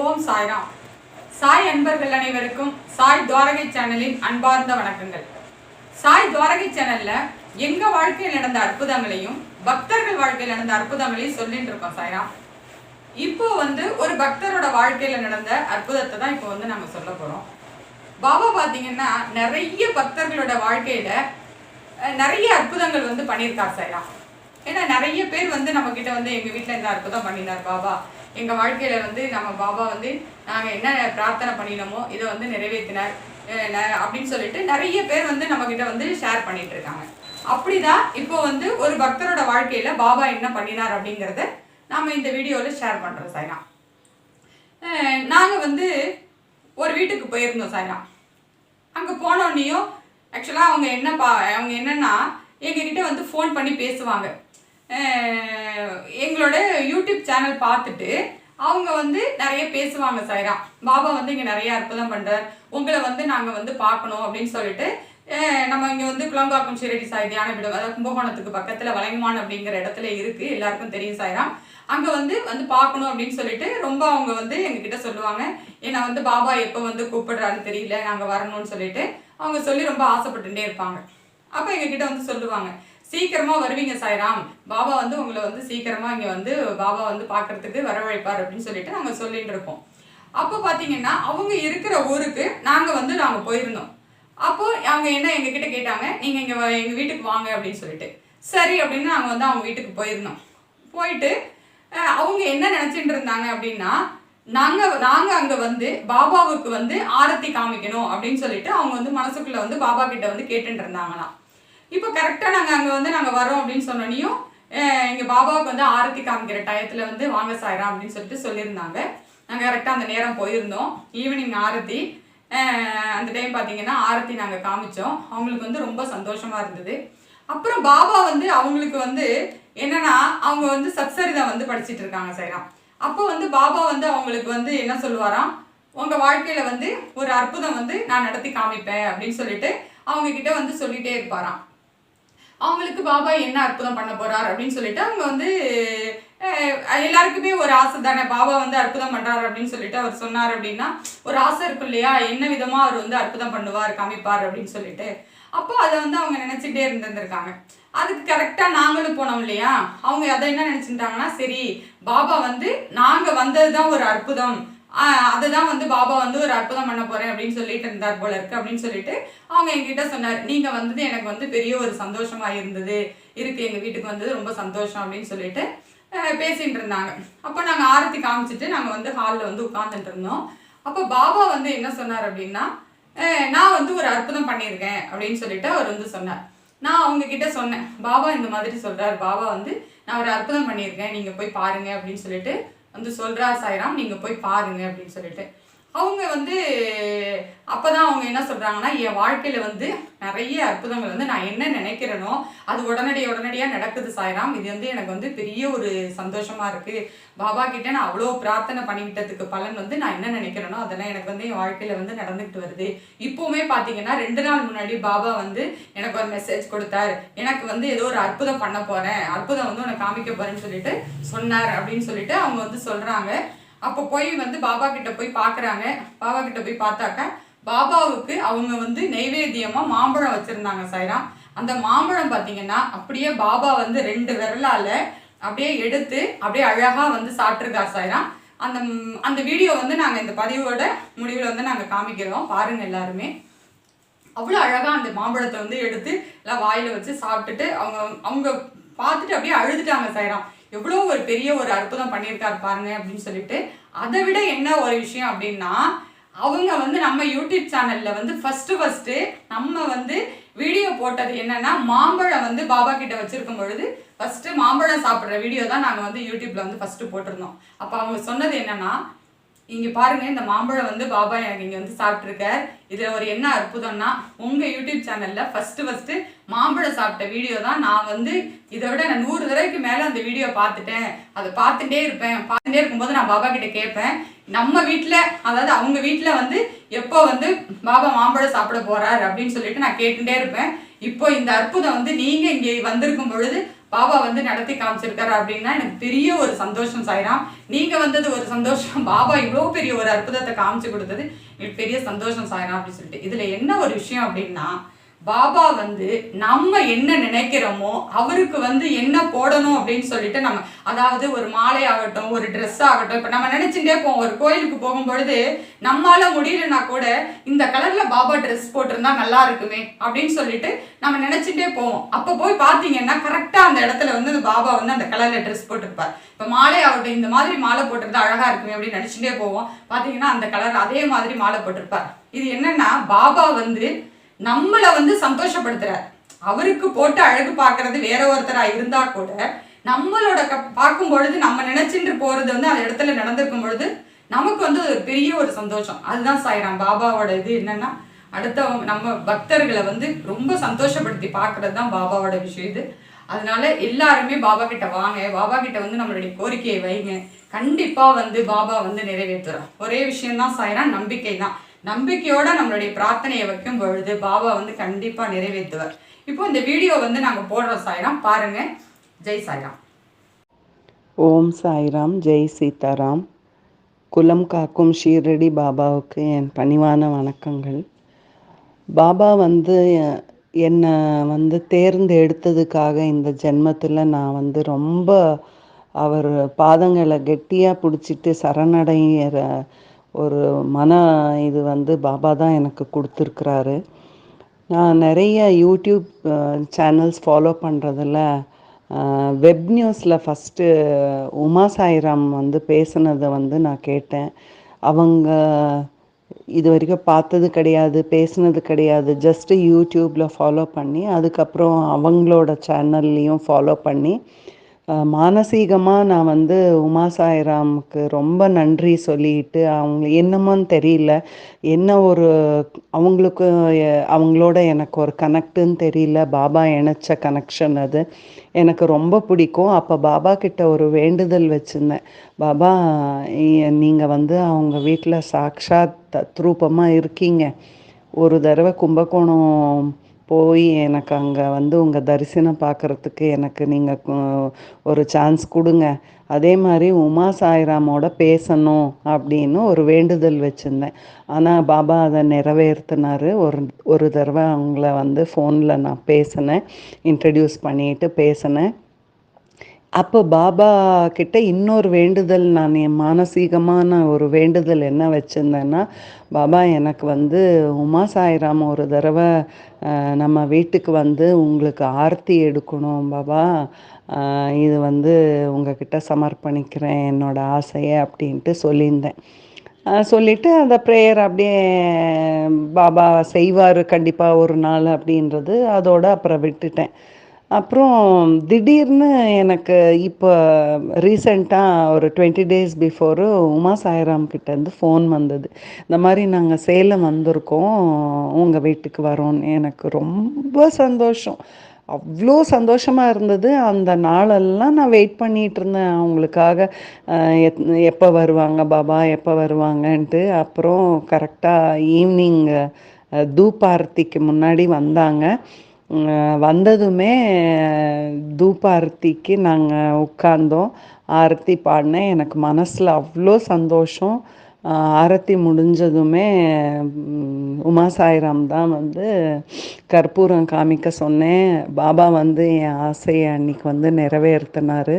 ஓம் சாய்ராம். சாய் அன்பர்கள் அனைவருக்கும் சாய் துவாரகை சேனலின் அன்பார்ந்த வணக்கங்கள். சாய் துவாரகை சேனல்ல எங்க வாழ்க்கையில் நடந்த அற்புதங்களையும் பக்தர்கள் வாழ்க்கையில் நடந்த அற்புதங்களையும் சொல்லிட்டு இருக்கோம் சாய்ராம். இப்போ வந்து ஒரு பக்தரோட வாழ்க்கையில நடந்த அற்புதத்தை தான் இப்போ வந்து நம்ம சொல்ல போறோம். பாபா பாத்தீங்கன்னா நிறைய பக்தர்களோட வாழ்க்கையில நிறைய அற்புதங்கள் வந்து பண்ணியிருக்கார் சாய்ராம். ஏன்னா நிறைய பேர் வந்து நம்ம கிட்ட வந்து எங்க வீட்டுல இந்த அற்புதம் பண்ணினார் பாபா. எங்கள் வாழ்க்கையில் வந்து நம்ம பாபா வந்து நாங்கள் என்ன பிரார்த்தனை பண்ணினோமோ இதை வந்து நிறைவேற்றினார். ந- அப்படின்னு சொல்லிட்டு நிறைய பேர் வந்து நம்மக்கிட்ட வந்து ஷேர் பண்ணிட்டு இருக்காங்க. அப்படிதான் இப்போ வந்து ஒரு பக்தரோட வாழ்க்கையில் பாபா என்ன பண்ணினார் அப்படிங்கிறத நாம் இந்த வீடியோவில் ஷேர் பண்ணுறோம் சாய்னா. நாங்கள் வந்து ஒரு வீட்டுக்கு போயிருந்தோம் சாய்னா. அங்கே போனோடனையும் ஆக்சுவலாக அவங்க என்ன பா அவங்க என்னென்னா எங்ககிட்ட வந்து ஃபோன் பண்ணி பேசுவாங்க. எங்களோட யூடியூப் சேனல் பார்த்துட்டு அவங்க வந்து நிறைய பேசுவாங்க சாய்ரா. பாபா வந்து இங்கே நிறைய அற்புதம் பண்ணுறார் உங்களை வந்து நாங்கள் வந்து பார்க்கணும் அப்படின்னு சொல்லிட்டு நம்ம இங்கே வந்து குளம்பாக்கம் ஷிரடி சாய் தியான விடம் அதாவது கும்பகோணத்துக்கு பக்கத்தில் வளையமான் அப்படிங்கிற இடத்துல இருக்குது எல்லாருக்கும் தெரியும் சாய்ராம் அங்கே வந்து வந்து பார்க்கணும் அப்படின்னு சொல்லிட்டு ரொம்ப அவங்க வந்து எங்ககிட்ட சொல்லுவாங்க. ஏன்னா வந்து பாபா எப்போ வந்து கூப்பிடுறாருன்னு தெரியல நாங்கள் வரணும்னு சொல்லிட்டு. அவங்க சொல்லி ரொம்ப ஆசைப்பட்டுட்டே இருப்பாங்க. அப்போ எங்ககிட்ட வந்து சொல்லுவாங்க. சீக்கிரமா வருவீங்க சாய்ராம். பாபா வந்து உங்களை வந்து சீக்கிரமா இங்க வந்து பாபா வந்து பார்க்கறதுக்கு வரவழைப்பார் அப்படின்னு சொல்லிட்டு நாங்க சொல்லிட்டு இருப்போம் அப்போ பாத்தீங்கன்னா அவங்க இருக்கிற ஊருக்கு நாங்க வந்து நாங்க போயிருந்தோம். அப்போ அவங்க என்ன எங்ககிட்ட கேட்டாங்க நீங்க இங்க வ- எங்க வீட்டுக்கு வாங்க அப்படின்னு சொல்லிட்டு. சரி அப்படின்னு நாங்கள் வந்து அவங்க வீட்டுக்கு போயிருந்தோம். போயிட்டு அவங்க என்ன நினச்சிட்டு இருந்தாங்க அப்படின்னா நாங்கள் நாங்கள் அங்கே வந்து பாபாவுக்கு வந்து ஆரத்தி காமிக்கணும் அப்படின்னு சொல்லிட்டு அவங்க வந்து மனசுக்குள்ளே வந்து பாபா கிட்ட வந்து கேட்டுட்டு இருந்தாங்களாம். இப்போ கரெக்டாக நாங்கள் அங்கே வந்து நாங்கள் வரோம் அப்படின்னு சொன்னோன்னையும் எங்கள் பாபாவுக்கு வந்து ஆரத்தி காமிக்கிற டயத்தில் வந்து வாங்க சாயிரம் அப்படின்னு சொல்லிட்டு சொல்லியிருந்தாங்க. நாங்கள் கரெக்டாக அந்த நேரம் போயிருந்தோம். ஈவினிங் ஆரத்தி அந்த டைம் பார்த்தீங்கன்னா ஆரத்தி நாங்கள் காமிச்சோம். அவங்களுக்கு வந்து ரொம்ப சந்தோஷமாக இருந்தது. அப்புறம் பாபா வந்து அவங்களுக்கு வந்து என்னன்னா அவங்க வந்து சத்சரிதா வந்து படிச்சுட்டு இருக்காங்க சைராம் அப்போ வந்து பாபா வந்து அவங்களுக்கு வந்து என்ன சொல்லுவாராம்? உங்கள் வாழ்க்கையில் வந்து ஒரு அற்புதம் வந்து நான் நடத்தி காமிப்பேன் அப்படின்னு சொல்லிட்டு அவங்க கிட்ட வந்து சொல்லிகிட்டே இருப்பாராம். அவங்களுக்கு பாபா என்ன அற்புதம் பண்ண போறார் அப்படின்னு சொல்லிட்டு அவங்க வந்து எல்லாருக்குமே ஒரு ஆசை தானே. பாபா வந்து அற்புதம் பண்றாரு அப்படின்னு சொல்லிட்டு அவர் சொன்னார் அப்படின்னா ஒரு ஆசை இருக்கும் இல்லையா? என்ன விதமா அவர் வந்து அற்புதம் பண்ணுவார் காமிப்பார் அப்படின்னு சொல்லிட்டு. அப்போ அதை வந்து அவங்க நினைச்சிட்டே இருந்திருந்திருக்காங்க. அதுக்கு கரெக்டாக நாங்களும் போனோம் இல்லையா? அவங்க அதை என்ன நினச்சிருந்தாங்கன்னா சரி பாபா வந்து நாங்கள் வந்தது தான் ஒரு அற்புதம். அதுதான் வந்து பாபா வந்து ஒரு அற்புதம் பண்ண போறேன் அப்படின்னு சொல்லிட்டு இருந்தார் போல இருக்கு அப்படின்னு சொல்லிட்டு அவங்க என்கிட்ட சொன்னார். நீங்க வந்தது எனக்கு வந்து பெரிய ஒரு சந்தோஷமா இருந்தது. இருக்கு எங்க வீட்டுக்கு வந்தது ரொம்ப சந்தோஷம் அப்படின்னு சொல்லிட்டு பேசிட்டு இருந்தாங்க. அப்போ நாங்க ஆரத்தி காமிச்சிட்டு நாங்க வந்து ஹாலில் வந்து உட்காந்துட்டு இருந்தோம். அப்போ பாபா வந்து என்ன சொன்னார் அப்படின்னா நான் வந்து ஒரு அற்புதம் பண்ணியிருக்கேன் அப்படின்னு சொல்லிட்டு அவர் வந்து சொன்னார். நான் அவங்க கிட்ட சொன்னேன். பாபா இந்த மாதிரி சொல்றாரு. பாபா வந்து நான் ஒரு அற்புதம் பண்ணியிருக்கேன். நீங்க போய் பாருங்க அப்படின்னு சொல்லிட்டு வந்து சொல்றா சாய்ராம் நீங்க போய் பாருங்க அப்படின்னு சொல்லிட்டு. அவங்க வந்து அப்பதான் அவங்க என்ன சொல்கிறாங்கன்னா என் வாழ்க்கையில் வந்து நிறைய அற்புதங்கள் வந்து நான் என்ன நினைக்கிறேனோ அது உடனடி உடனடியாக நடக்குது சாய்ராம். இது வந்து எனக்கு வந்து பெரிய ஒரு சந்தோஷமாக இருக்குது பாபா கிட்டே நான் அவ்வளோ பிரார்த்தனை பண்ணிக்கிட்டதுக்கு பலன் வந்து நான் என்ன நினைக்கிறேனோ அதெல்லாம் எனக்கு வந்து என் வாழ்க்கையில் வந்து நடந்துக்கிட்டு வருது. இப்போவுமே பார்த்தீங்கன்னா ரெண்டு நாள் முன்னாடி பாபா வந்து எனக்கு ஒரு மெசேஜ் கொடுத்தார். எனக்கு வந்து ஏதோ ஒரு அற்புதம் பண்ண போகிறேன் அற்புதம் வந்து உனக்கு காமிக்க போகிறேன்னு சொல்லிட்டு சொன்னார் அப்படின்னு சொல்லிட்டு அவங்க வந்து சொல்கிறாங்க அப்போ போய் வந்து பாபா கிட்ட போய் பார்க்குறாங்க பாபா கிட்ட போய் பார்த்தாக்க பாபாவுக்கு அவங்க வந்து நைவேத்தியமா மாம்பழம் வச்சுருந்தாங்க சாய்ராம். அந்த மாம்பழம் பார்த்தீங்கன்னா அப்படியே பாபா வந்து ரெண்டு விரலால் அப்படியே எடுத்து அப்படியே அழகாக வந்து சாப்பிட்ருக்கா சாய்ராம். அந்த அந்த வீடியோ வந்து நாங்கள் இந்த பதிவோட முடிவில் வந்து நாங்கள் காமிக்கிறோம். பாருங்க எல்லாருமே. அவ்வளோ அழகாக அந்த மாம்பழத்தை வந்து எடுத்து எல்லாம் வாயில் வச்சு சாப்பிட்டுட்டு அவங்க அவங்க பார்த்துட்டு அப்படியே அழுதுட்டாங்க சாய்ராம். எவ்வளோ ஒரு பெரிய ஒரு அற்புதம் பண்ணியிருக்காரு பாருங்க அப்படின்னு சொல்லிட்டு அதை விட என்ன ஒரு விஷயம் அப்படின்னா அவங்க வந்து நம்ம யூடியூப் சேனல்ல வந்து ஃபர்ஸ்ட் ஃபர்ஸ்ட் நம்ம வந்து வீடியோ போட்டது என்னன்னா மாம்பழம் வந்து பாபா கிட்ட வச்சிருக்கும் பொழுது ஃபர்ஸ்ட் மாம்பழம் சாப்பிட்ற வீடியோ தான் நாங்கள் வந்து யூடியூப்ல வந்து ஃபர்ஸ்ட் போட்டிருந்தோம். அப்போ அவங்க சொன்னது என்னன்னா இங்கே பாருங்க இந்த மாம்பழம் வந்து பாபா எனக்கு இங்கே வந்து சாப்பிட்ருக்கார் இதில் ஒரு என்ன அற்புதம்னா உங்கள் யூடியூப் சேனலில் ஃபஸ்ட்டு ஃபஸ்ட்டு மாம்பழம் சாப்பிட்ட வீடியோ தான் நான் வந்து இதை விட நான் நூறு தடவைக்கு மேலே அந்த வீடியோ பார்த்துட்டேன். அதை பார்த்துட்டே இருப்பேன். பார்த்துட்டே இருக்கும்போது நான் பாபா கிட்ட கேட்பேன். நம்ம வீட்டில் அதாவது அவங்க வீட்டில் வந்து எப்போ வந்து பாபா மாம்பழம் சாப்பிட போகிறார் அப்படின்னு சொல்லிட்டு நான் கேட்டுட்டே இருப்பேன். இப்போ இந்த அற்புதம் வந்து நீங்கள் இங்கே வந்திருக்கும் பொழுது பாபா வந்து நடத்தி காமிச்சிருக்காரு அப்படின்னா எனக்கு பெரிய ஒரு சந்தோஷம் சாய்ராம். நீங்க வந்தது ஒரு சந்தோஷம். பாபா இவ்வளோ பெரிய ஒரு அற்புதத்தை காமிச்சு கொடுத்தது எனக்கு பெரிய சந்தோஷம் சாய்ராம் அப்படின்னு சொல்லிட்டு. இதுல என்ன ஒரு விஷயம் அப்படின்னா பாபா வந்து நம்ம என்ன நினைக்கிறோமோ அவருக்கு வந்து என்ன போடணும் அப்படின்னு சொல்லிட்டு நம்ம அதாவது ஒரு மாலை ஆகட்டும் ஒரு ட்ரெஸ் ஆகட்டும் இப்போ நம்ம நினைச்சுட்டே போவோம். ஒரு கோயிலுக்கு போகும்பொழுது நம்மளால முடியலன்னா கூட இந்த கலர்ல பாபா ட்ரெஸ் போட்டிருந்தா நல்லா இருக்குமே அப்படின்னு சொல்லிட்டு நம்ம நினைச்சுட்டே போவோம். அப்போ போய் பார்த்தீங்கன்னா கரெக்டாக அந்த இடத்துல வந்து அந்த பாபா வந்து அந்த கலர்ல ட்ரெஸ் போட்டிருப்பார். இப்போ மாலை ஆகட்டும் இந்த மாதிரி மாலை போட்டிருந்தா அழகா இருக்குமே அப்படின்னு நினைச்சுட்டே போவோம். பார்த்தீங்கன்னா அந்த கலர் அதே மாதிரி மாலை போட்டிருப்பார். இது என்னன்னா பாபா வந்து நம்மளை வந்து சந்தோஷப்படுத்துறார் அவருக்கு போட்டு அழகு பார்க்கறது வேற ஒருத்தரா இருந்தா கூட நம்மளோட க பார்க்கும் பொழுது நம்ம நினைச்சிட்டு போறது வந்து அந்த இடத்துல நடந்திருக்கும் பொழுது நமக்கு வந்து ஒரு பெரிய ஒரு சந்தோஷம். அதுதான் சாயிராம் பாபாவோட இது என்னன்னா அடுத்தவங்க நம்ம பக்தர்களை வந்து ரொம்ப சந்தோஷப்படுத்தி பார்க்கறது தான் பாபாவோட விஷயம் இது. அதனால எல்லாருமே பாபா கிட்ட வாங்க பாபா கிட்ட வந்து நம்மளுடைய கோரிக்கையை வைங்க. கண்டிப்பா வந்து பாபா வந்து நிறைவேற்றுறோம் ஒரே விஷயம்தான் சாயிராம் நம்பிக்கை தான் நம்பிக்கையோட நம்மளுடைய பிரார்த்தனையை வைக்கும் பொழுது பாபா வந்து கண்டிப்பாக நிறைவேற்றுவார். இப்போ இந்த வீடியோ வந்து நாங்கள் போடுறோம் சாய்ராம் பாருங்க. ஜெய் சாய்ராம். ஓம் சாய்ராம் ஜெய் சீதாராம். குலம் காக்கும் ஷீரடி பாபாவுக்கு என் பணிவான வணக்கங்கள். பாபா வந்து என்னை வந்து தேர்ந்தெடுத்ததுக்காக இந்த ஜென்மத்தில் நான் வந்து ரொம்ப அவர் பாதங்களை கெட்டியாக பிடிச்சிட்டு சரணடைகிற ஒரு மன இது வந்து பாபா தான் எனக்கு கொடுத்துருக்குறாரு. நான் நிறைய யூடியூப் சேனல்ஸ் ஃபாலோ பண்ணுறதில் வெப் நியூஸில் ஃபஸ்ட்டு உமா சாய்ராம் வந்து பேசுனதை வந்து நான் கேட்டேன். அவங்க இது வரைக்கும் பார்த்தது கிடையாது பேசுனது கிடையாது. ஜஸ்ட்டு யூடியூப்பில் ஃபாலோ பண்ணி அதுக்கப்புறம் அவங்களோட சேனல்லையும் ஃபாலோ பண்ணி மானசீகமாக நான் வந்து உமா சாய்ராமுக்கு ரொம்ப நன்றி சொல்லிட்டு அவங்க என்னமோன்னு தெரியல. என்ன ஒரு அவங்களுக்கு அவங்களோட எனக்கு ஒரு கனெக்டுன்னு தெரியல. பாபா இணைச்ச கனெக்ஷன் அது. எனக்கு ரொம்ப பிடிக்கும். அப்போ பாபா கிட்ட ஒரு வேண்டுதல் வச்சுருந்தேன். பாபா நீங்கள் வந்து அவங்க வீட்டில் சாக்ஷாத் தத்ரூபமாக இருக்கீங்க. ஒரு தடவை கும்பகோணம் போய் எனக்கு அங்கே வந்து உங்கள் தரிசனம் பார்க்குறதுக்கு எனக்கு நீங்கள் ஒரு சான்ஸ் கொடுங்க. அதே மாதிரி உமா சாய்ராமோட பேசணும் அப்படின்னு ஒரு வேண்டுதல் வச்சுருந்தேன். ஆனால் பாபா அதை நிறைவேற்றினார் ஒரு ஒரு தடவை அவங்கள வந்து ஃபோனில் நான் பேசினேன். இன்ட்ரடியூஸ் பண்ணிட்டு பேசினேன். அப்போ பாபா கிட்ட இன்னொரு வேண்டுதல் நான் என் மானசீகமான ஒரு வேண்டுதல் என்ன வச்சுருந்தேன்னா பாபா எனக்கு வந்து உமா சாய்ராம் ஒரு தடவை நம்ம வீட்டுக்கு வந்து உங்களுக்கு ஆர்த்தி எடுக்கணும் பாபா. இது வந்து உங்ககிட்ட சமர்ப்பணிக்கிறேன் என்னோட ஆசையை அப்படின்ட்டு சொல்லியிருந்தேன். சொல்லிவிட்டு அந்த ப்ரேயர் அப்படியே பாபா செய்வார் கண்டிப்பாக ஒரு நாள் அப்படின்றது அதோட அப்புறம் விட்டுட்டேன். அப்புறம் திடீர்னு எனக்கு இப்போ ரீசெண்டாக ஒரு twenty days before Uma Sairam கிட்டேருந்து ஃபோன் வந்தது. இந்த மாதிரி நாங்கள் சேலம் வந்திருக்கோம் உங்கள் வீட்டுக்கு வரோன்னு எனக்கு ரொம்ப சந்தோஷம். அவ்வளோ சந்தோஷமாக இருந்தது. அந்த நாளெல்லாம் நான் வெயிட் பண்ணிகிட்டு இருந்தேன். அவங்களுக்காக எத் எப்போ வருவாங்க பாபா எப்போ வருவாங்கன்ட்டு. அப்புறம் கரெக்டாக ஈவினிங் தூப்பார்த்திக்கு முன்னாடி வந்தாங்க. வந்ததுமே தூபாரத்திக்கு நாங்கள் உட்கார்ந்தோம். ஆரத்தி பாடினேன் எனக்கு மனசில் அவ்வளோ சந்தோஷம். ஆரத்தி முடிஞ்சதுமே உமா சாய்ராம் தான் வந்து கற்பூரம் காமிக்க சொன்னேன். பாபா வந்து என் ஆசையை அன்னைக்கு வந்து நிறைவேற்றினார்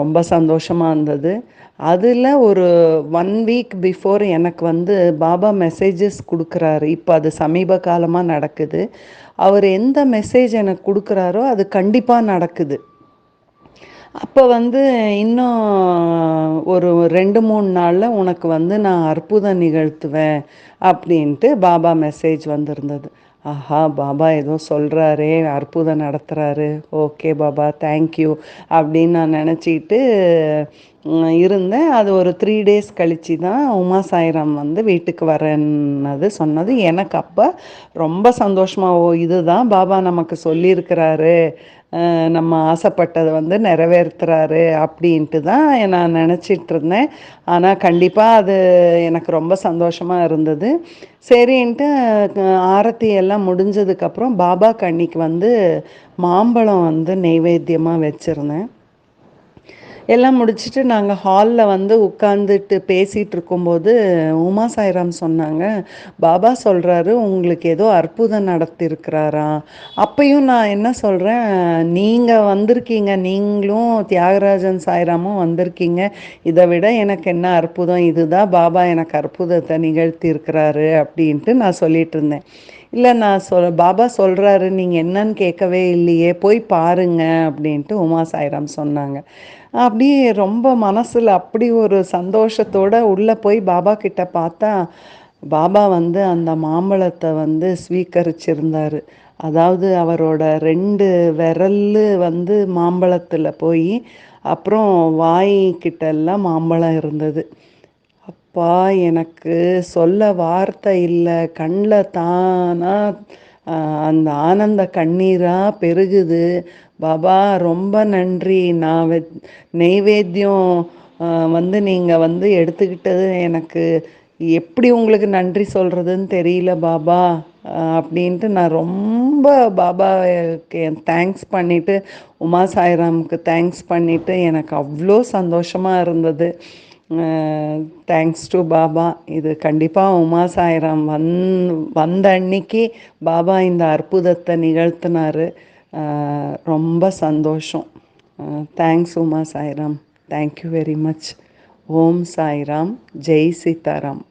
ரொம்ப சந்தோஷமாக இருந்தது. அதில் ஒரு ஒன் வீக் பிஃபோர் எனக்கு வந்து பாபா மெசேஜஸ் கொடுக்குறாரு. இப்போ அது சமீப காலமாக நடக்குது. அவர் எந்த மெசேஜ் எனக்கு கொடுக்குறாரோ அது கண்டிப்பாக நடக்குது. அப்போ வந்து இன்னும் ஒரு ரெண்டு மூணு நாளில் உனக்கு வந்து நான் அற்புதம் நிகழ்த்துவேன் அப்படின்ட்டு பாபா மெசேஜ் வந்திருந்தது. ஆஹா பாபா எதுவும் சொல்கிறாரே அற்புதம் நடத்துகிறாரு ஓகே பாபா தேங்க்யூ அப்படின்னு நான் நினச்சிக்கிட்டு இருந்தேன். அது ஒரு த்ரீ டேஸ் கழித்து தான் உமா சாய்ராம் வந்து வீட்டுக்கு வரேன்னது சொன்னது. எனக்கு அப்போ ரொம்ப சந்தோஷமாக ஓ இதுதான் பாபா நமக்கு சொல்லியிருக்கிறாரு நம்ம ஆசைப்பட்டதை வந்து நிறைவேற்றுறாரு அப்படின்ட்டு தான் நான் நினச்சிட்டு இருந்தேன். ஆனால் கண்டிப்பாக அது எனக்கு ரொம்ப சந்தோஷமாக இருந்தது. சரின்ட்டு ஆரத்தி எல்லாம் முடிஞ்சதுக்கப்புறம் பாபா கண்ணிக்கு வந்து மாம்பழம் வந்து நெய்வேத்தியமாக வச்சுருந்தேன். எல்லாம் முடிச்சுட்டு நாங்கள் ஹாலில் வந்து உட்காந்துட்டு பேசிகிட்டு இருக்கும்போது உமா சாய்ராம் சொன்னாங்க பாபா சொல்கிறாரு உங்களுக்கு ஏதோ அற்புதம் நடத்திருக்கிறாரா? அப்பையும் நான் என்ன சொல்கிறேன் நீங்கள் வந்திருக்கீங்க நீங்களும் தியாகராஜன் சாய்ராமும் வந்திருக்கீங்க. இதை விட எனக்கு என்ன அற்புதம்? இதுதான் பாபா எனக்கு அற்புதத்தை நிகழ்த்தியிருக்கிறாரு அப்படின்ட்டு நான் சொல்லிட்டு இருந்தேன் இல்லை நான் சொல் பாபா சொல்கிறாரு நீங்கள் என்னன்னு கேட்கவே இல்லையே போய் பாருங்க அப்படின்ட்டு உமா சாய்ராம் சொன்னாங்க. அப்படியே ரொம்ப மனசில் அப்படி ஒரு சந்தோஷத்தோடு உள்ளே போய் பாபா கிட்ட பார்த்தா பாபா வந்து அந்த மாம்பழத்தை வந்து ஸ்வீகரிச்சிருந்தார். அதாவது அவரோட ரெண்டு விரல் வந்து மாம்பழத்தில் போய் அப்புறம் வாய் கிட்ட எல்லாம் மாம்பழம் இருந்தது. அப்பா எனக்கு சொல்ல வார்த்தை இல்லை கண்ணில் தானா அந்த ஆனந்த கண்ணீராக பெருகுது. பாபா ரொம்ப நன்றி. நான் வெ நெய்வேத்தியம் வந்து நீங்கள் வந்து எடுத்துக்கிட்டது எனக்கு எப்படி உங்களுக்கு நன்றி சொல்கிறதுன்னு தெரியல பாபா அப்படின்ட்டு நான் ரொம்ப பாபா தேங்க்ஸ் பண்ணிவிட்டு உமா சாய்ராமுக்கு தேங்க்ஸ் பண்ணிவிட்டு எனக்கு அவ்வளோ சந்தோஷமாக இருந்தது. Thanks to Baba. இது கண்டிப்பாக உமா சாய்ராம் வந் வந்த அன்னைக்கு பாபா இந்த அற்புதத்தை நிகழ்த்தினார். ரொம்ப சந்தோஷம். Thanks Uma Sairam. Thank you very much Om Sairam. Jai Sitaram.